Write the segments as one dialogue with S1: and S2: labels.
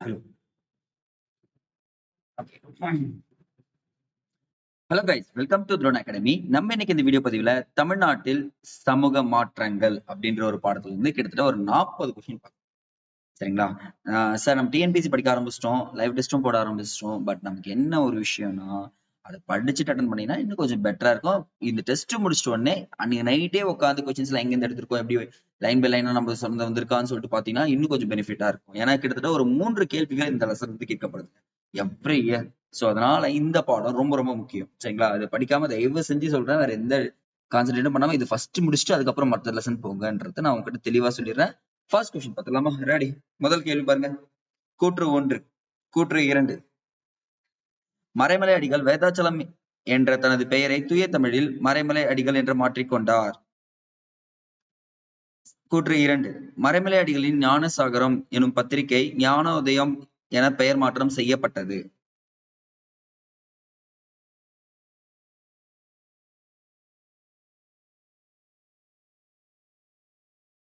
S1: Hello. Guys welcome to drone academy நம்ம இன்னைக்கு இந்த வீடியோ பதிவுல தமிழ்நாட்டில் சமூக மாற்றங்கள் அப்படின்ற ஒரு பாடத்துல இருந்து கிட்டத்தட்ட ஒரு நாற்பது கொஸ்டின் பார்க்கலாம். சரிங்களா? சார் நம்ம டிஎன்பிசி படிக்க ஆரம்பிச்சிட்டோம் லைவ் டெஸ்ட்டும் போட ஆரம்பிச்சிட்டோம் பட் நமக்கு என்ன ஒரு விஷயம்னா அதை படிச்சுட்டு அட்டன் பண்ணீங்கன்னா இன்னும் கொஞ்சம் பெட்டரா இருக்கும். இந்த டெஸ்ட் முடிச்சிட்ட உடனே அன்னைக்கு நைட்டே உட்காந்து கொஸ்டின்ஸ்ல எங்கேருந்து எடுத்திருக்கோம் எப்படி லைன் பை லைனா நம்ம சொந்த வந்திருக்கான்னு சொல்லிட்டு பாத்தீங்கன்னா இன்னும் கொஞ்சம் பெனிஃபிட்டா இருக்கும். ஏன்னா கிட்டத்தட்ட ஒரு மூன்று கேள்விகள் இந்த லெசன் வந்து கேட்கப்படுது. எவ்ரி இயர் சோ அதனால இந்த பாடம் ரொம்ப ரொம்ப முக்கியம். சரிங்களா? அதை படிக்காம தயவு செஞ்சு சொல்றேன். வேற எந்த கான்சன்ட்ரேட்டும் பண்ணாம இது ஃபர்ஸ்ட் முடிச்சுட்டு அதுக்கப்புறம் மற்ற லெசன் போங்கன்றத நான் உங்ககிட்ட தெளிவா சொல்லிடுறேன். ஃபர்ஸ்ட் கொஸ்டின் பார்த்துலாமா ரெடி முதல் கேள்வி பாருங்க. கூற்று ஒன்று கூற்று இரண்டு. மறைமலை அடிகள் வேதாச்சலம் என்ற தனது பெயரை தூய தமிழில் மறைமலை அடிகள் என்று மாற்றிக்கொண்டார் கூற்று இரண்டு. மறைமலை அடிகளின் ஞானசாகரம் எனும் பத்திரிகை ஞானோதயம் என பெயர் மாற்றம் செய்யப்பட்டது.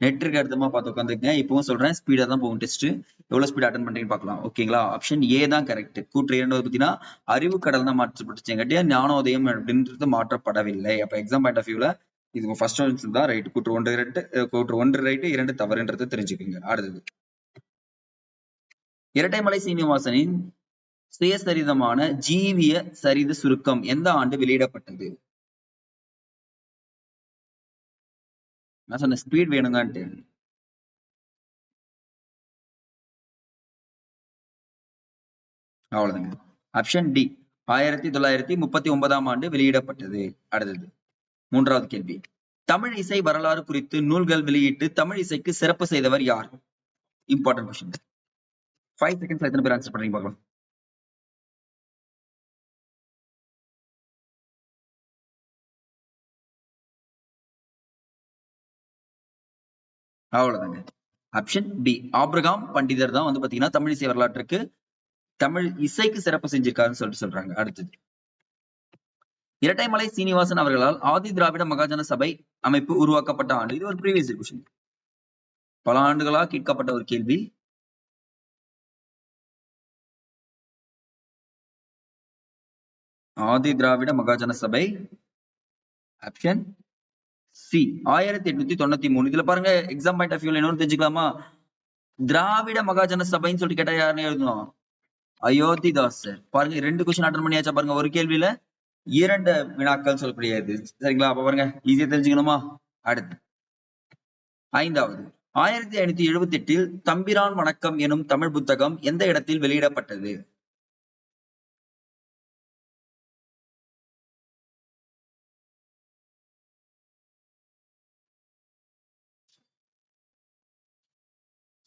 S1: நெட்ருக்கு அடுத்தமா பார்த்து உட்காந்துக்கங்க இப்பவும் சொல்றேன் ஸ்பீடா தான் போகும் டெஸ்ட் எவ்வளவு ஸ்பீட் அட்டன் பண்றீங்கன்னு பார்க்கலாம். ஓகேங்களா ஆப்ஷன் ஏ தான் கரெக்ட் கூற்று இரண்டாவது பார்த்தீங்கன்னா அறிவு கடல் தான் மாற்றப்பட்டுச்சுங்கட்டியா ஞானோதயம் அப்படின்றது மாற்றப்படவில்லை. அப்ப எக்ஸாம் பாயிண்ட் ஆஃப் வியூல இது ஃபர்ஸ்ட் ஆன்சர் தான் ரைட் கூற்று ஒன்று ரெண்டு கூற்று ஒன்று ரைட்டு இரண்டு தவறுன்றது தெரிஞ்சுக்கோங்க. அடுத்தது. இரட்டைமலை சீனிவாசனின் சுயசரிதமான ஜீவிய சரித சுருக்கம் எந்த ஆண்டு வெளியிடப்பட்டது? நான் சொன்ன ஸ்பீட் வேணுங்கான்ட்டு. அவ்வளவுதாங்க. ஆப்ஷன் டி ஆயிரத்தி தொள்ளாயிரத்தி முப்பத்தி ஒன்பதாம் ஆண்டு வெளியிடப்பட்டது. அடுத்தது மூன்றாவது கேள்வி. தமிழ் இசை வரலாறு குறித்து நூல்கள் வெளியிட்டு தமிழ் இசைக்கு சிறப்பு செய்தவர் யார்? இம்பார்ட்டன்ட் கொஸ்டின் ஃபைவ் செகண்ட்ஸ் எத்தனை பேர் ஆன்சர் பண்றீங்க பார்க்கலாம். அவ்வளவுதாங்க. ஆப்ஷன் பி ஆப்ரகாம் பண்டிதர் தான் வந்து பாத்தீங்கன்னா தமிழ் இசை வரலாற்றுக்கு தமிழ் இசைக்கு சிறப்பு செஞ்சிருக்காருன்னு சொல்லிட்டு சொல்றாங்க. அடுத்தது. இரட்டைமலை சீனிவாசன் அவர்களால் ஆதி திராவிட மகாஜன சபை அமைப்பு உருவாக்கப்பட்ட ஆண்டு. இது ஒரு ப்ரீவியஸ் கொஸ்டின் பல ஆண்டுகளாக கேட்கப்பட்ட ஒரு கேள்வி. ஆதி திராவிட மகாஜன சபை. ஆப்ஷன் சி ஆயிரத்தி எட்நூத்தி தொண்ணூத்தி மூணு. இதுல பாருங்க எக்ஸாம் பாயிண்ட் ஆஃப் வியூல என்னன்னு தெரிஞ்சுக்கலாமா? திராவிட மகாஜன சபைன்னு சொல்லிட்டு கேட்டா யாருன்னு எழுதணும்? அயோத்திதாசர். பாருங்க ரெண்டு கொஸ்டின் அட்டன் பண்ணியாச்சா பாருங்க ஒரு கேள்வியில. இரண்டு வினாக்கள் சொல்லக்கூடியது. சரிங்களா? அப்ப பாருங்க ஈஸியா தெரிஞ்சுக்கணுமா? அடுத்து. ஐந்தாவது. ஆயிரத்தி ஐநூத்தி எழுபத்தி எட்டில் தம்பிரான் வணக்கம் எனும் தமிழ் புத்தகம் எந்த இடத்தில் வெளியிடப்பட்டது?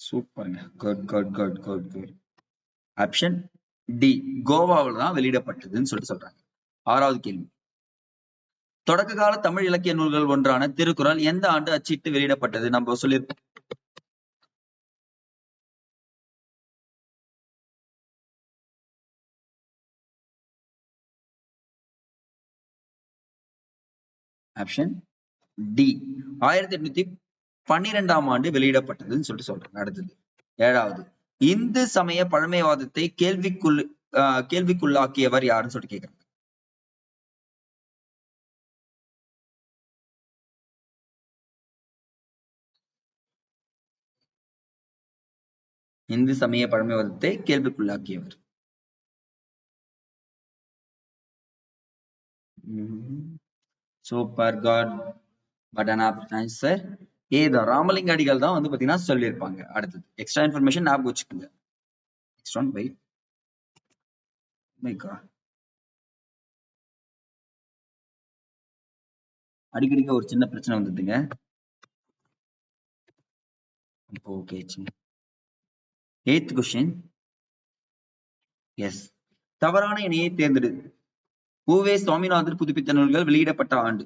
S1: சூப்பருங்க good good good good good option D கோவாவில் தான் வெளியிடப்பட்டதுன்னு சொல்லிட்டு சொல்றாங்க. ஆறாவது கேள்வி. தொடக்க கால தமிழ் இலக்கிய நூல்கள் ஒன்றான திருக்குறள் எந்த ஆண்டு அச்சிட்டு வெளியிடப்பட்டது? நம்ம சொல்லியிருக்கோம் ஆப்ஷன் டி ஆயிரத்தி எட்நூத்தி பன்னிரெண்டாம் ஆண்டு வெளியிடப்பட்டதுன்னு சொல்லிட்டு சொல்றாங்க அடுத்தது. ஏழாவது இந்து சமய பழமைவாதத்தை கேள்விக்குள் கேள்விக்குள்ளாக்கியவர் யாருன்னு சொல்லிட்டு கேட்கிறாங்க இந்து சமய பழமைவாதத்தை கேள்விக்குள்ளாக்கியவர். Super God. பட் சார் ஏதா ராமலிங்க அடிகள் தான் வந்து பாத்தீங்கன்னா சொல்லியிருப்பாங்க அடுத்தது. எக்ஸ்ட்ரா இன்ஃபர்மேஷன் ஞாபகம் வச்சுக்கோங்க. எக்ஸ்ட்ரா ஒன் பை மைக்கா அடிக்கடிக்க ஒரு சின்ன பிரச்சனை வந்ததுங்க. ஓகே எய்த் கொஸ்டின் எஸ் தவறான இணையை தேர்ந்தெடு. ஓவே சுவாமிநாதன் புதுப்பித்த நூல்கள் வெளியிடப்பட்ட ஆண்டு.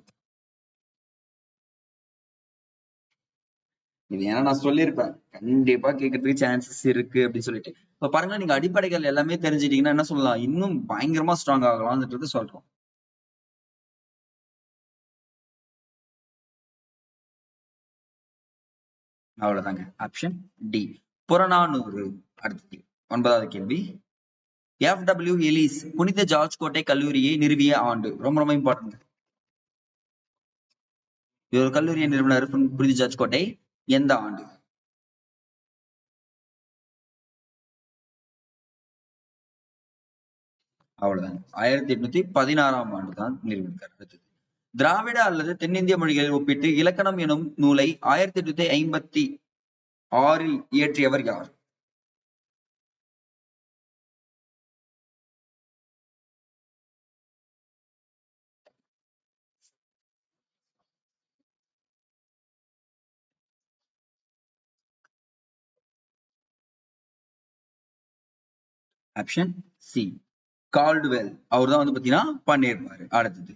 S1: இது ஏன்னா நான் சொல்லியிருப்பேன். கண்டிப்பா கேட்கறதுக்கு சான்சஸ் இருக்கு அப்படின்னு சொல்லிட்டு. இப்ப பாருங்க நீங்க அடிப்படைகள் எல்லாமே தெரிஞ்சிட்டீங்கன்னா என்ன சொல்லலாம்? இன்னும் பயங்கரமா ஸ்ட்ராங் ஆகலாம்ன்றது சொல்றோம். அவ்வளவுதாங்க. Option D Purananuru. அடுத்த ஒன்பதாவது கேள்வி. எஃப் டபிள்யூ எலிஸ் புனித ஜார்ஜ் கோட்டை கல்லூரியை நிறுவிய ஆண்டு. ரொம்ப ரொம்ப இம்பார்ட்டன்ட் இவர் கல்லூரியை நிறுவனர் புனித ஜார்ஜ் கோட்டை. எந்த ஆண்டு? அவ்வளவுதான். ஆயிரத்தி எட்நூத்தி பதினாறாம் ஆண்டு தான் நிறுவினார் அடுத்தது திராவிட அல்லது தென்னிந்திய மொழிகளில் ஒப்பிட்டு இலக்கணம் எனும் நூலை ஆயிரத்தி எட்நூத்தி ஐம்பத்தி ஆறில் இயற்றியவர் யார்? ஆப்ஷன் சி கால்டுவெல் அவர் தான் வந்து பாத்தீங்கன்னா பண்ணியிருப்பாரு அடுத்தது.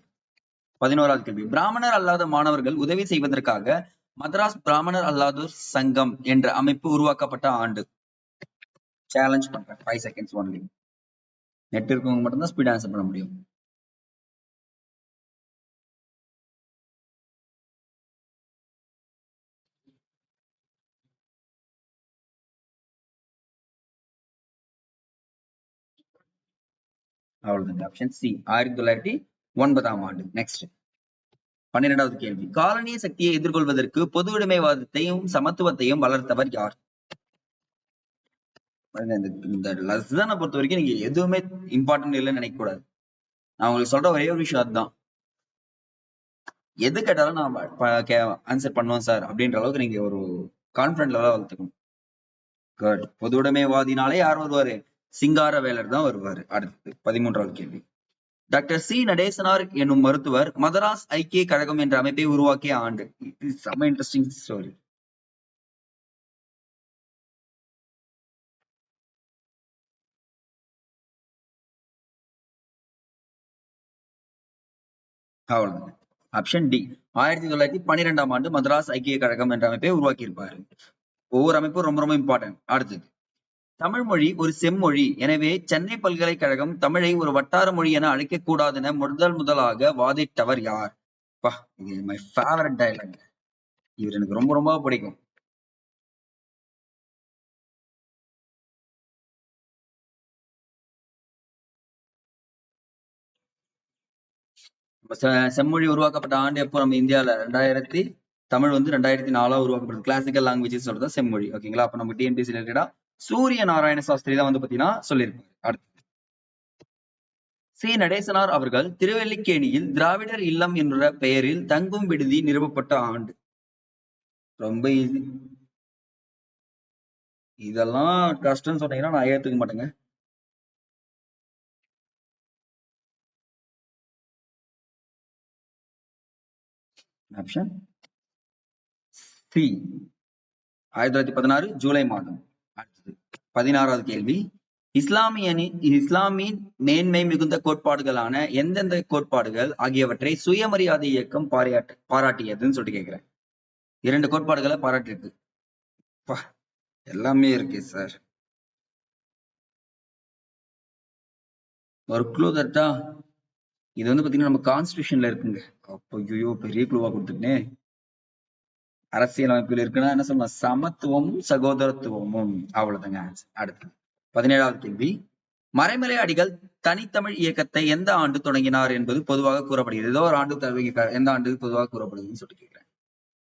S1: பதினோராவது கேள்வி. பிராமணர் அல்லாத மாணவர்கள் உதவி செய்வதற்காக மதராஸ் பிராமணர் அல்லாதோர் சங்கம் என்ற அமைப்பு உருவாக்கப்பட்ட ஆண்டு. சேலஞ்ச் பண்றேன். ஃபைவ் செகண்ட்ஸ் ஒன்லி நெட் இருக்கவங்க மட்டும்தான் ஸ்பீட் ஆன்சர் பண்ண முடியும். அவ்வளவுதான். ஆப்ஷன் சி ஆயிரத்தி தொள்ளாயிரத்தி ஒன்பதாம் ஆண்டு. நெக்ஸ்ட் பன்னிரெண்டாவது கேள்வி. காலனிய சக்தியை எதிர்கொள்வதற்கு பொது உடைமைவாதத்தையும் சமத்துவத்தையும் வளர்த்தவர் யார்? இந்த லஸ்தானை பொறுத்த வரைக்கும் நீங்க எதுவுமே இம்பார்ட்டன்ட் இல்லைன்னு நினைக்க கூடாது. நான் உங்களுக்கு சொல்ற ஒரே ஒரு விஷயம் அதுதான். எது கேட்டாலும் நான் ஆன்சர் பண்ணுவேன் சார் அப்படின்ற அளவுக்கு நீங்க ஒரு கான்பிடன்ட் லெவலா வளர்த்துக்கணும். பொது உடைமைவாதினாலே யார் வருவாரு? சிங்காரவேலர் தான் வருவாரு. அடுத்தது பதிமூன்றாவது கேள்வி. டாக்டர் சி நடேசனார் என்னும் மருத்துவர் மதராஸ் ஐக்கிய கழகம் என்ற அமைப்பை உருவாக்கிய ஆண்டு. இது செம்ம இன்ட்ரெஸ்டிங் ஸ்டோரி அவ்வளவுதான். ஆப்ஷன் டி ஆயிரத்தி தொள்ளாயிரத்தி பன்னிரெண்டாம் ஆண்டு மதராஸ் ஐக்கிய கழகம் என்ற அமைப்பை உருவாக்கி இருப்பாரு ஒவ்வொரு அமைப்பும் ரொம்ப ரொம்ப இம்பார்ட்டன்ட் அடுத்தது. தமிழ் மொழி ஒரு செம்மொழி. எனவே சென்னை பல்கலைக்கழகம் தமிழை ஒரு வட்டார மொழி என அழைக்க என முதல் முதலாக வாதிட்டவர் யார்? பா இது மை ஃபேவரட் டைலாக் இவர் எனக்கு ரொம்ப ரொம்ப பிடிக்கும். செ- செம்மொழி உருவாக்கப்பட்ட ஆண்டு எப்போ நம்ம இந்தியால? ரெண்டாயிரத்தி தமிழ் வந்து ரெண்டாயிரத்தி நாலா உருவாக்கப்படுது கிளாசிக்கல் லாங்குவேஜ் சொல்றது செம்மொழி. ஓகேங்களா? அப்ப நம்ம டிஎன்பிசி ரிலேட்டடா சூரிய நாராயண சாஸ்திரி தான் வந்து பாத்தீங்கன்னா சொல்லியிருப்பாங்க அடுத்து. சி. நடேசனார் அவர்கள் திருவல்லிக்கேணியில் திராவிடர் இல்லம் என்ற பெயரில் தங்கும் விடுதி நிறுவப்பட்ட ஆண்டு. ரொம்ப ஈஸி இதெல்லாம் கஷ்டம்னு சொன்னீங்கன்னா நான் ஏத்துக்க மாட்டேங்க. ஆப்ஷன். சி. ஆயிரத்தி தொள்ளாயிரத்தி பதினாறு ஜூலை மாதம். பதினாறாவது கேள்வி. இஸ்லாமியனி இஸ்லாமின் மேன்மை மிகுந்த கோட்பாடுகளான எந்தெந்த கோட்பாடுகள் ஆகியவற்றை சுயமரியாதை இயக்கம் பாராட்டு பாராட்டியதுன்னு சொல்லிட்டு கேக்குறேன். இரண்டு கோட்பாடுகளை பாராட்டிருக்கு. எல்லாமே இருக்கு சார். ஒரு க்ளூ தட்டா இது வந்து பாத்தீங்கன்னா நம்ம கான்ஸ்டியூஷன்ல இருக்குங்க. அப்போ ஐயோ பெரிய க்ளூவா கொடுத்துட்டேன். அரசியல் அமைப்பில் இருக்குன்னா என்ன சொல்லணும் சமத்துவமும் சகோதரத்துவமும். அவ்வளவுதாங்க அடுத்து பதினேழாவது கேள்வி. மறைமலை அடிகள் தனித்தமிழ் இயக்கத்தை எந்த ஆண்டு தொடங்கினார் என்பது பொதுவாக கூறப்படுகிறது. ஏதோ ஒரு ஆண்டு தொடங்கி எந்த ஆண்டு பொதுவாக கூறப்படுதுன்னு சொல்லிட்டு கேட்கிறேன்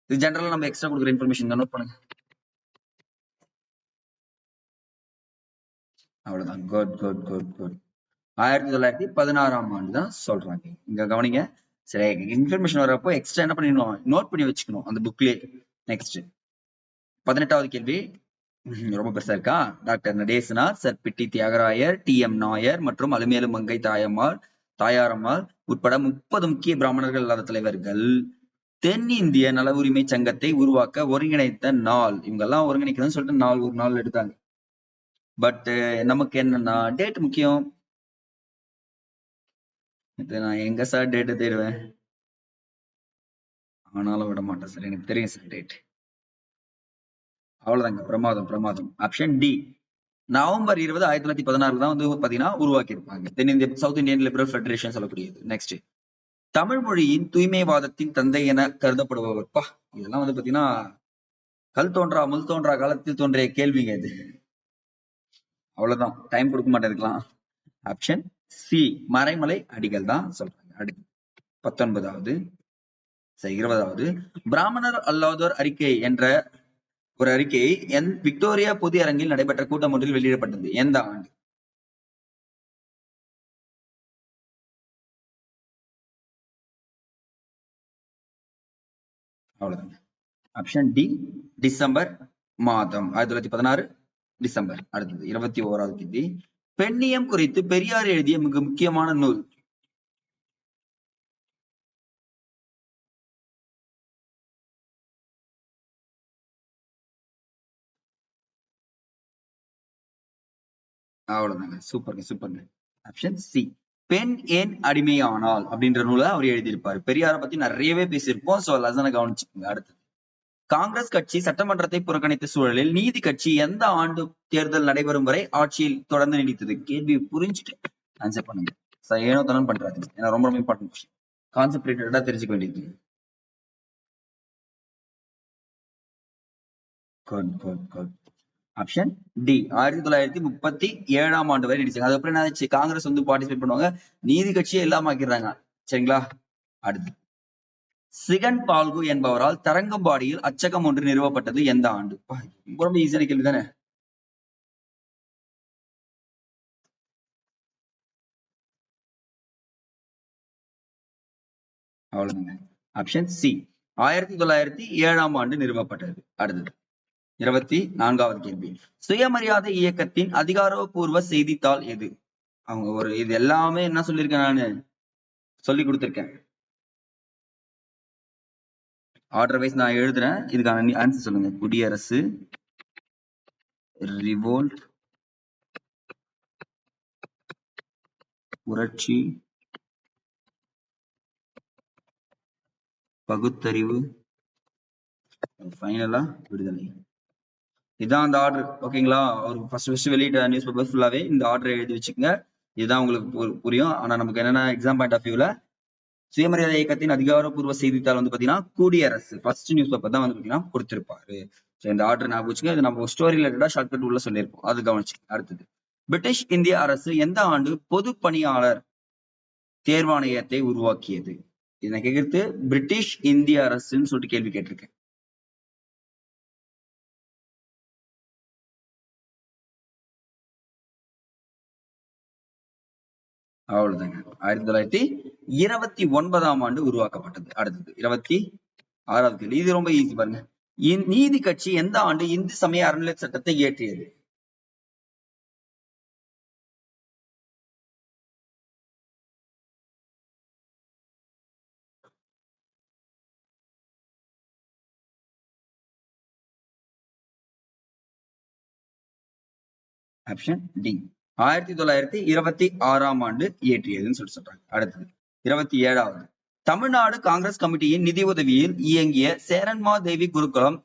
S1: இது ஜென்ரலா நம்ம எக்ஸ்ட்ரா கொடுக்குற இன்ஃபர்மேஷன் நோட் பண்ணுங்க. அவ்வளவுதான். குட் குட் குட் குட் ஆயிரத்தி தொள்ளாயிரத்தி பதினாறாம் ஆண்டு தான் சொல்றாங்க. இங்க கவனிங்க. சரி இன்ஃபர்மேஷன் வரப்போ எக்ஸ்ட்ரா என்ன பண்ணிடணும்? நோட் பண்ணி வச்சுக்கணும் அந்த புக்லயே நெக்ஸ்ட் பதினெட்டாவது கேள்வி. ரொம்ப பெருசா இருக்கா? Doctor Natesanar sir Pitti Thyagarayar T M Nair மற்றும் அலுமேலு மங்கை தாயம்மாள் தாயாரம்மாள் உட்பட முப்பது முக்கிய பிராமணர்கள் இல்லாத தலைவர்கள். தென்னிந்திய நல உரிமை சங்கத்தை உருவாக்க ஒருங்கிணைத்த நாள். இவங்க எல்லாம் ஒருங்கிணைக்கணும்னு சொல்லிட்டு நாள் ஒரு நாள் எடுத்தாங்க. பட் நமக்கு என்னன்னா டேட் முக்கியம். இது நான் எங்க சார் டேட்டை தேடுவேன்? ஆனாலும் விட மாட்டேன் சார் எனக்கு தெரியும் சார் டேட் அவ்வளவுதாங்க. பிரமாதம் பிரமாதம். ஆப்ஷன் டி நவம்பர் இருபது ஆயிரத்தி தொள்ளாயிரத்தி பதினாறு தான் வந்து பாத்தீங்கன்னா உருவாக்கி இருப்பாங்க தென்னிந்திய சவுத் இந்தியன் லிபரல் ஃபெடரேஷன் சொல்லக்கூடியது. நெக்ஸ்ட் தமிழ் மொழியின் தூய்மைவாதத்தின் தந்தை என கருதப்படுபவர் பா இதெல்லாம் வந்து பாத்தீங்கன்னா கல் தோன்றா முள் தோன்றா காலத்தில் தோன்றிய கேள்விங்க இது. அவ்வளவுதான். டைம் கொடுக்க மாட்டேன் ஆப்ஷன் சி மறைமலை அடிகள் தான் சொல்றாங்க. அடுத்து பத்தொன்பதாவது இருபதாவது. பிராமணர் அல்லாதோர் அறிக்கை என்ற ஒரு அறிக்கை என் விக்டோரியா பொது அரங்கில் நடைபெற்ற கூட்டம் ஒன்றில் வெளியிடப்பட்டது. எந்த ஆண்டு? அவ்வளவுதான் ஆப்ஷன் டி டிசம்பர் மாதம் ஆயிரத்தி தொள்ளாயிரத்தி பதினாறு டிசம்பர் அடுத்தது இருபத்தி ஓராவது தேதி. பெண்ணியம் குறித்து பெரியார் எழுதிய மிக முக்கியமான நூல். அவ்வளவுதாங்க. சூப்பர்ங்க சூப்பர்ங்க. Option C. பெண் ஏன் அடிமையானால் அப்படின்ற நூலை அவர் எழுதியிருப்பாரு. பெரியார பத்தி நிறையவே பேசியிருப்போம். சோ லசனை கவனிச்சுக்கோங்க. அடுத்து காங்கிரஸ் கட்சி சட்டமன்றத்தை புறக்கணித்த சூழலில் நீதி கட்சி எந்த ஆண்டு தேர்தல் நடைபெறும் வரை ஆட்சியில் தொடர்ந்து நீடித்தது? கேள்வி புரிஞ்சுட்டு ஆன்சர் பண்ணுங்க. சார் ஏனோ தனம் பண்றாங்க ஏன்னா ரொம்ப ரொம்ப இம்பார்ட்டன்ட் கொஸ்டின் கான்சென்ட்ரேட்டடா தெரிஞ்சுக்க வேண்டியது. Good good good option D ஆயிரத்தி தொள்ளாயிரத்தி முப்பத்தி ஏழாம் ஆண்டு வரை நீடிச்சாங்க அதுக்கப்புறம் என்ன ஆச்சு காங்கிரஸ் வந்து பார்ட்டிசிபேட் பண்ணுவாங்க. நீதி கட்சியே இல்லாம ஆக்கிடுறாங்க. சரிங்களா? அடுத்து. சிகன் பால்கு என்பவரால் தரங்கம்பாடியில் அச்சகம் ஒன்று நிறுவப்பட்டது எந்த ஆண்டு? ரொம்ப ஈஸியான கேள்வி தானே? அவ்வளவுதாங்க ஆப்ஷன் சி ஆயிரத்தி தொள்ளாயிரத்தி ஏழாம் ஆண்டு நிறுவப்பட்டது. அடுத்தது. இருபத்தி நான்காவது கேள்வி. சுயமரியாதை இயக்கத்தின் அதிகாரப்பூர்வ செய்தித்தாள் எது? அவங்க ஒரு இது எல்லாமே என்ன சொல்லியிருக்கேன் நானு? சொல்லி கொடுத்திருக்கேன். ஆர்டர் வைஸ் நான் எழுதுறேன். இதுக்கான ஆன்சர் சொல்லுங்க. குடியரசு ரிவோல்ட் புரட்சி பகுத்தறிவு ஃபைனலா விடுதலை. இதான் அந்த ஆர்டர் ஓகேங்களா அவர் ஃபர்ஸ்ட் ஃபர்ஸ்ட் வெளியிட்ட நியூஸ் பேப்பர் ஃபுல்லாவே இந்த ஆர்டர் எழுதி வச்சுக்கோங்க. இதுதான் உங்களுக்கு பு- புரியும். ஆனா நமக்கு என்னன்னா எக்ஸாம் பாயிண்ட் ஆஃப் வியூல சுயமரியாதை இயக்கத்தின் அதிகாரப்பூர்வ செய்தித்தாள் வந்து பாத்தீங்கன்னா குடியரசு. ஃபர்ஸ்ட் நியூஸ் பேப்பர் தான் வந்து பாத்தீங்கன்னா கொடுத்திருப்பாரு. So, இந்த ஆர்டர் ஞாபகம் வச்சுங்க இது நம்ம ஸ்டோரி ரிலேட்டடா ஷார்ட்கட் உள்ள சொல்லியிருப்போம். அது கவனிச்சு அடுத்தது. பிரிட்டிஷ் இந்திய அரசு எந்த ஆண்டு பொது பணியாளர் தேர்வாணையத்தை உருவாக்கியது? இதை கேட்கறது பிரிட்டிஷ் இந்திய அரசுன்னு சொல்லிட்டு கேள்வி கேட்டிருக்கேன். அவ்வளவுதாங்க. ஆயிரத்தி தொள்ளாயிரத்தி இருபத்தி ஒன்பதாம் ஆண்டு உருவாக்கப்பட்டது. அடுத்தது இருபத்தி ஆறாவது கேள்வி. இது ரொம்ப ஈஸி பாருங்க. நீதி கட்சி எந்த ஆண்டு இந்து சமய அறநிலை சட்டத்தை இயற்றியது? ஆப்ஷன் டி ஆயிரத்தி தொள்ளாயிரத்தி இருபத்தி ஆறாம் ஆண்டு இயற்றியதுன்னு சொல்லி சொல்றாங்க. அடுத்தது இருபத்தி ஏழாவது. தமிழ்நாடு காங்கிரஸ் கமிட்டியின் நிதி உதவியில் இயங்கிய சேரன்மா தேவி குருகுலம்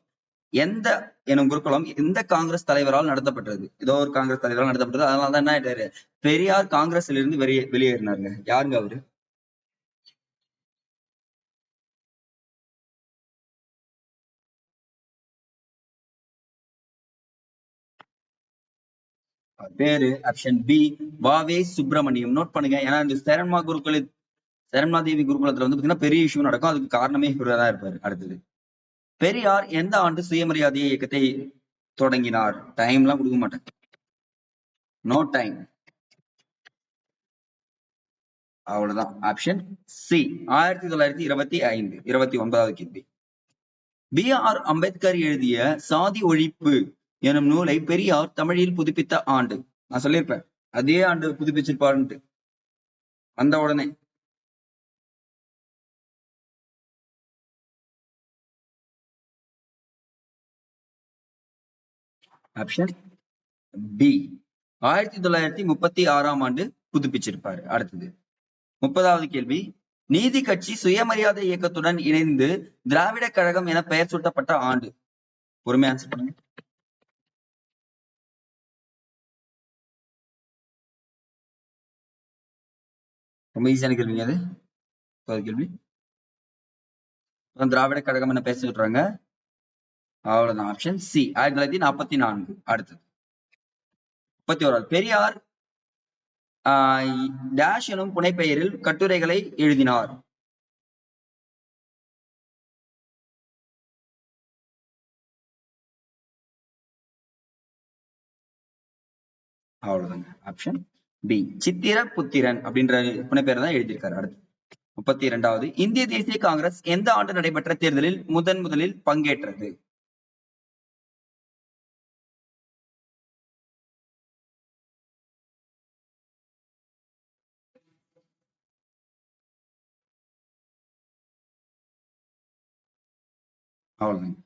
S1: எந்த எனும் குருகுலம் எந்த காங்கிரஸ் தலைவரால் நடத்தப்பட்டது. ஏதோ ஒரு காங்கிரஸ் தலைவரால் நடத்தப்பட்டது. அதனாலதான் என்ன ஆயிட்டாரு? பெரியார் காங்கிரஸ்ல இருந்து வெளியே வெளியேறினாருங்க. யாருங்க அவரு? பேரு ஆப்ஷன் பி. வாவே சுப்பிரமணியம். நோட் பண்ணுங்க. ஏன்னா இந்த சேரன்மா குருகுல சேரன்மா தேவி குருகுலத்துல வந்து பாத்தீங்கன்னா பெரிய இஷ்யூ நடக்கும். அதுக்கு காரணமே இவரா தான் இருப்பாரு. அடுத்தது பெரியார் எந்த ஆண்டு சுயமரியாதை இயக்கத்தை தொடங்கினார்? டைம் எல்லாம் கொடுக்க மாட்டேன் நோ டைம் அவ்வளவுதான். ஆப்ஷன் சி ஆயிரத்தி தொள்ளாயிரத்தி இருபத்தி ஐந்து இருபத்தி ஒன்பதாவது கேள்வி. பி ஆர் அம்பேத்கர் எழுதிய சாதி ஒழிப்பு எனும் நூலை பெரியார் தமிழில் புதுப்பித்த ஆண்டு. நான் சொல்லியிருப்பேன். அதே ஆண்டு புதுப்பிச்சிருப்பாருன்ட்டு. வந்த உடனே. ஆப்ஷன் பி ஆயிரத்தி தொள்ளாயிரத்தி முப்பத்தி ஆறாம் ஆண்டு புதுப்பிச்சிருப்பாரு. அடுத்தது. முப்பதாவது கேள்வி. நீதி கட்சி சுயமரியாதை இயக்கத்துடன் இணைந்து திராவிட கழகம் என பெயர் சூட்டப்பட்ட ஆண்டு. பொறுமையா ஆன்சர் பண்ணுங்க. ரொம்ப ஈஸியான கேள்விங்க அது. கேள்வி. திராவிட கழகம் என்ன பேச சொல்றாங்க அவ்வளவுதான். ஆப்ஷன் சி ஆயிரத்தி தொள்ளாயிரத்தி நாற்பத்தி நான்கு. அடுத்தது. முப்பத்தி ஓராவது பெரியார் டேஷ் எனும் புனைப்பெயரில் கட்டுரைகளை எழுதினார். அவ்வளவுதாங்க. ஆப்ஷன் பி சித்திர புத்திரன் அப்படின்ற புனைப்பெயர் தான் எழுதியிருக்காரு. அடுத்து. முப்பத்தி இரண்டாவது. இந்திய தேசிய காங்கிரஸ் எந்த ஆண்டு நடைபெற்ற தேர்தலில் முதன் முதலில் பங்கேற்றது? அவ்வளவுதாங்க.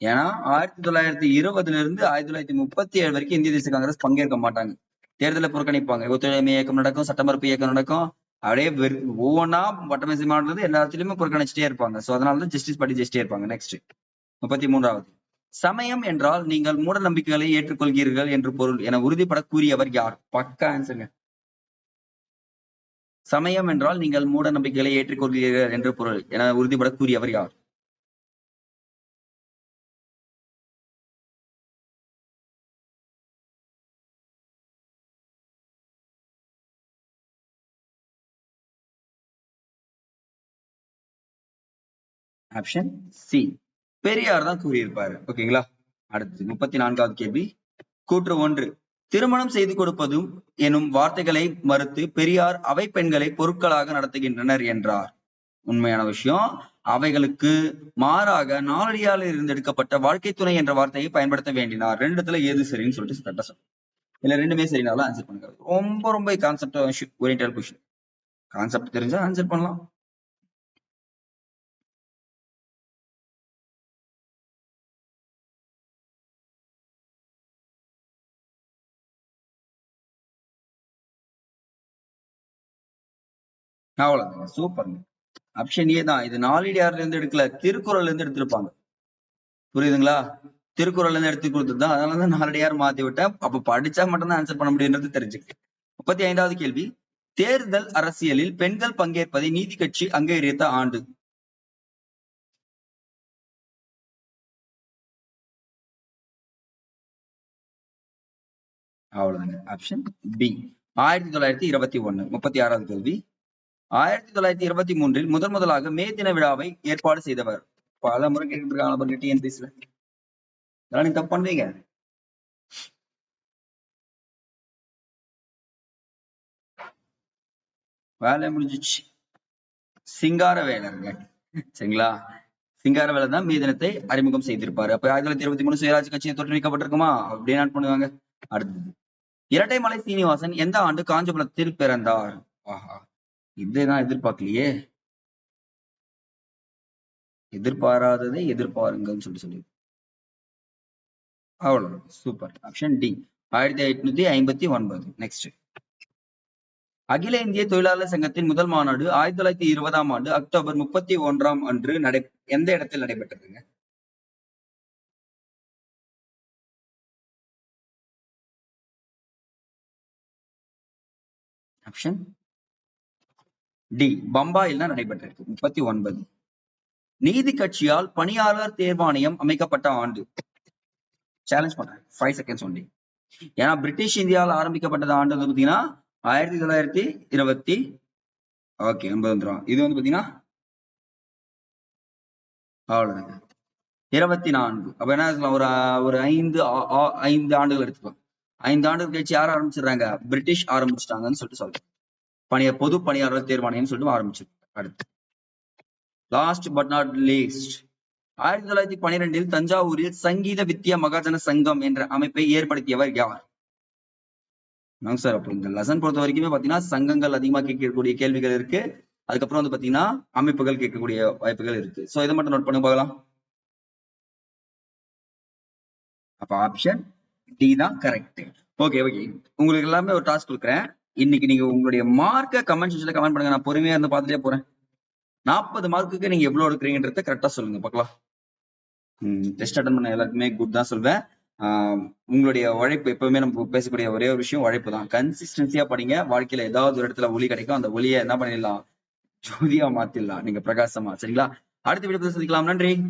S1: ஏன்னா ஆயிரத்தி தொள்ளாயிரத்தி இருபதுல இருந்து ஆயிரத்தி தொள்ளாயிரத்தி முப்பத்தி ஏழு வரைக்கும் இந்திய தேசிய காங்கிரஸ் பங்கேற்க மாட்டாங்க. தேர்தலை புறக்கணிப்பாங்க. ஒத்துழைமை இயக்கம் நடக்கும் சட்டமறுப்பு இயக்கம் நடக்கும். அப்படியே வெறு ஒவ்வொன்றா வட்டமேசி மாநிலத்து எல்லாத்துலயுமே புறக்கணிச்சுட்டே இருப்பாங்க. சோ அதனாலதான் ஜஸ்டிஸ் படி ஜெஸ்டே இருப்பாங்க. நெக்ஸ்ட் முப்பத்தி மூன்றாவது சமயம் என்றால் நீங்கள் மூட நம்பிக்கைகளை ஏற்றுக்கொள்கிறீர்கள் என்று பொருள் என உறுதிப்பட கூறியவர் யார்? பக்கா ஆன்சருங்க சமயம் என்றால் நீங்கள் மூட நம்பிக்கைகளை ஏற்றுக்கொள்கிறீர்கள் என்று பொருள் என உறுதிப்பட கூறியவர் யார்? ஆப்ஷன் சி பெரியார் தான் கூறியிருப்பாரு ஓகேங்களா அடுத்து முப்பத்தி நான்காவது கேள்வி. கூற்று ஒன்று. திருமணம் செய்து கொடுப்பதும் எனும் வார்த்தைகளை மறுத்து பெரியார் அவை பெண்களை பொருட்களாக நடத்துகின்றனர் என்றார். உண்மையான விஷயம். அவைகளுக்கு மாறாக நாளடியால் இருந்து எடுக்கப்பட்ட வாழ்க்கை துணை என்ற வார்த்தையை பயன்படுத்த வேண்டினார். ரெண்டுத்துல எது சரின்னு சொல்லிட்டு கரெக்டா சொல்லுங்க. இல்ல ரெண்டுமே சரினாலும் ஆன்சர் பண்ணுங்க. ரொம்ப ரொம்ப கான்செப்ட் ஓரியன்டல் கொஸ்டின் கான்செப்ட் தெரிஞ்சா ஆன்சர் பண்ணலாம். அவ்வளவுதாங்க சூப்பர்ங்க ஆப்ஷன் ஏ தான். இது நாளிடியார்ல இருந்து எடுக்கல. திருக்குறள்ல இருந்து எடுத்திருப்பாங்க. புரியுதுங்களா? திருக்குறள்ல இருந்து எடுத்து கொடுத்துதான் அதனாலதான் நாலடியார் மாத்தி விட்டேன். அப்ப படிச்சா மட்டும்தான் ஆன்சர் பண்ண முடியுன்றது தெரிஞ்சுக்க. முப்பத்தி ஐந்தாவது கேள்வி. தேர்தல் அரசியலில் பெண்கள் பங்கேற்பதை நீதி கட்சி அங்கீகரித்த ஆண்டு. அவ்வளவுதாங்க. ஆப்ஷன் பி ஆயிரத்தி தொள்ளாயிரத்தி இருபத்தி ஒண்ணு. முப்பத்தி ஆறாவது கேள்வி. ஆயிரத்தி தொள்ளாயிரத்தி இருபத்தி மூன்றில் முதன் முதலாக மே தின விழாவை ஏற்பாடு செய்தவர். பல முறை கேட்டுருக்காங்க பாருங்க டிஎன்பிசில இதெல்லாம் நீங்க தப்பு பண்ணுவீங்க. வேலை முடிஞ்சிச்சு. சிங்காரவேலருங்க சரிங்களா? சிங்காரவேலர் தான் மே தினத்தை அறிமுகம் செய்திருப்பாரு. அப்ப ஆயிரத்தி தொள்ளாயிரத்தி இருபத்தி மூணு சுயராஜ் கட்சியை தோற்றுவிக்கப்பட்டிருக்குமா? அப்படின்னு நான் பண்ணுவாங்க. அடுத்தது இரட்டைமலை சீனிவாசன் எந்த ஆண்டு காஞ்சிபுரத்தில் பிறந்தார்? ஆஹா. இதை நான் எதிர்பார்க்கலையே. எதிர்பாராததை எதிர்பாருங்கன்னு சொல்லிட்டு சொல்லி அவ்வளவு சூப்பர் ஆப்ஷன் டி ஆயிரத்தி எட்நூத்தி ஐம்பத்தி ஒன்பது. நெக்ஸ்ட் அகில இந்திய தொழிலாளர் சங்கத்தின் முதல் மாநாடு ஆயிரத்தி தொள்ளாயிரத்தி இருபதாம் ஆண்டு அக்டோபர் முப்பத்தி ஒன்றாம் அன்று நடை எந்த இடத்தில் நடைபெற்றதுங்க? ஆப்ஷன் டி பம்பாயில் தான் நடைபெற்றிருக்கு. முப்பத்தி ஒன்பது. நீதி கட்சியால் பணியாளர் தேர்வாணையம் அமைக்கப்பட்ட ஆண்டு. சேலஞ்ச் பண்றேன். ஃபைவ் செகண்ட்ஸ் ஒன்லி ஏன்னா பிரிட்டிஷ் இந்தியாவில் ஆரம்பிக்கப்பட்டது ஆண்டு வந்து பாத்தீங்கன்னா ஆயிரத்தி தொள்ளாயிரத்தி இருபத்தி ஓகே எண்பது வந்துடும் இது வந்து பாத்தீங்கன்னா அவ்வளவுதாங்க இருபத்தி நான்கு. அப்ப என்ன சொல்லலாம்? ஒரு ஒரு ஐந்து ஐந்து ஆண்டுகள் எடுத்துக்கலாம். ஐந்து ஆண்டுகள் கழிச்சு யார் ஆரம்பிச்சிடுறாங்க? பிரிட்டிஷ் ஆரம்பிச்சிட்டாங்கன்னு சொல்லிட்டு சொல்றேன் பணிய பொது பணியாளர் தேர்வாணையம் சொல்லிட்டு ஆரம்பிச்சிருக்காங்க. அடுத்து. லாஸ்ட் பட் நாட் லீஸ்ட் ஆயிரத்தி தொள்ளாயிரத்தி பனிரெண்டில் தஞ்சாவூரில் சங்கீத வித்யா மகாஜன சங்கம் என்ற அமைப்பை ஏற்படுத்தியவர் யார்? நாங்க சார் அப்போ இந்த லெசன் பொறுத்த வரைக்குமே பாத்தீங்கன்னா சங்கங்கள் அதிகமா கேட்கக்கூடிய கேள்விகள் இருக்கு. அதுக்கப்புறம் வந்து பாத்தீங்கன்னா அமைப்புகள் கேட்கக்கூடிய வாய்ப்புகள் இருக்கு. சோ இதை மட்டும் நோட் பண்ணி பார்க்கலாம். அப்ப ஆப்ஷன் டி தான் கரெக்ட் ஓகே ஓகே உங்களுக்கு எல்லாமே ஒரு டாஸ்க் கொடுக்குறேன். இன்னைக்கு நீங்க உங்களுடைய மார்க்கை கமெண்ட் செக்ஷன்ல கமெண்ட் பண்ணுங்க. நான் பொறுமையா இருந்து பார்த்துட்டே போறேன். நாற்பது மார்க்குக்கு நீங்க எவ்வளவு எடுக்கிறீங்கன்றத கரெக்டா சொல்லுங்க. பார்க்கலாம். டெஸ்ட் அட்டன் பண்ண எல்லாருக்குமே குட் தான் சொல்வேன். ஆஹ் உங்களுடைய உழைப்பு எப்பவுமே நம்ம பேசக்கூடிய ஒரே ஒரு விஷயம் உழைப்பு தான். கன்சிஸ்டன்சியா படிங்க. வாழ்க்கையில ஏதாவது ஒரு இடத்துல ஒளி கிடைக்கும். அந்த ஒளியை என்ன பண்ணிடலாம்? ஜோதியா மாத்திடலாம். நீங்க பிரகாசமா. சரிங்களா? அடுத்த வீடியோ சந்திக்கலாம். நன்றி.